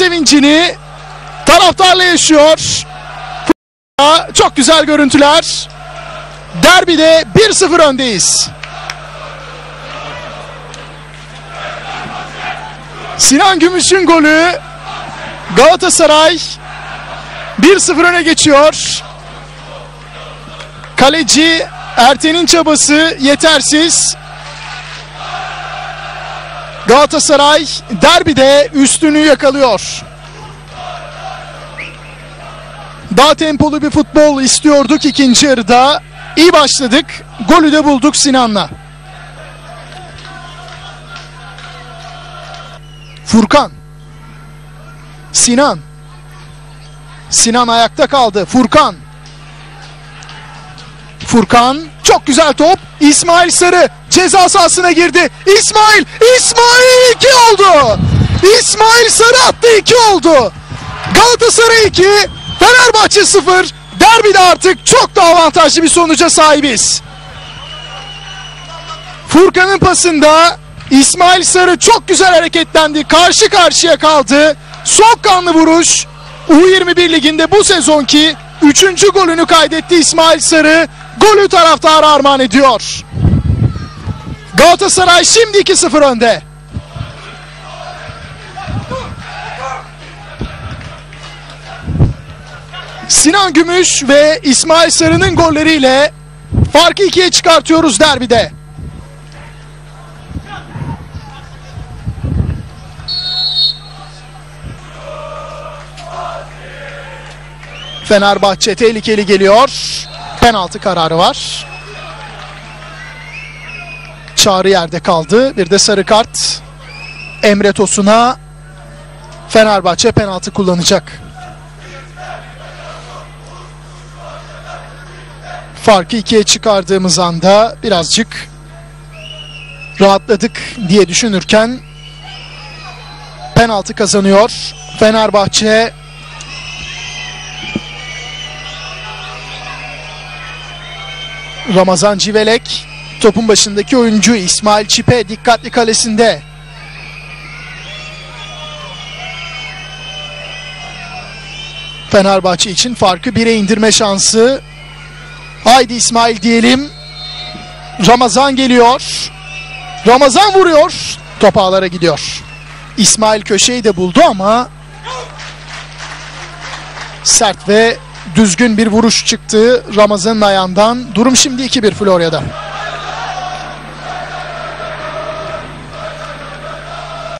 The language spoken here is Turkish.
sevincini taraftarla yaşıyor. Çok güzel görüntüler. Derbide 1-0 öndeyiz. Sinan Gümüş'ün golü Galatasaray 1-0 öne geçiyor. Kaleci Erten'in çabası yetersiz. Galatasaray derbide üstünü yakalıyor. Daha tempolu bir futbol istiyorduk ikinci yarıda. İyi başladık. Golü de bulduk Sinan'la. Furkan. Sinan. Sinan ayakta kaldı. Furkan. Furkan çok güzel top. İsmail Sarı ceza sahasına girdi. İsmail, İsmail 2 oldu. İsmail Sarı attı 2 oldu. Galatasaray 2, Fenerbahçe 0. Derbide artık çok daha avantajlı bir sonuca sahibiz. Furkan'ın pasında İsmail Sarı çok güzel hareketlendi. Karşı karşıya kaldı. Soğukkanlı vuruş. U21 liginde bu sezonki 3. golünü kaydetti İsmail Sarı. Golü taraftara armağan ediyor. Galatasaray şimdi 2-0 önde. Sinan Gümüş ve İsmail Sarı'nın golleriyle farkı ikiye çıkartıyoruz derbide. Fenerbahçe tehlikeli geliyor. Penaltı kararı var. Çağrı yerde kaldı. Bir de sarı kart. Emre Tosun'a Fenerbahçe penaltı kullanacak. Farkı ikiye çıkardığımız anda birazcık rahatladık diye düşünürken penaltı kazanıyor. Fenerbahçe Ramazan Civelek topun başındaki oyuncu İsmail Çipe dikkatli kalesinde. Fenerbahçe için farkı bire indirme şansı. Haydi İsmail diyelim. Ramazan geliyor. Ramazan vuruyor. Top ağlara gidiyor. İsmail köşeyi de buldu ama sert ve düzgün bir vuruş çıktı Ramazan'ın ayağından. Durum şimdi 2-1 Florya'da.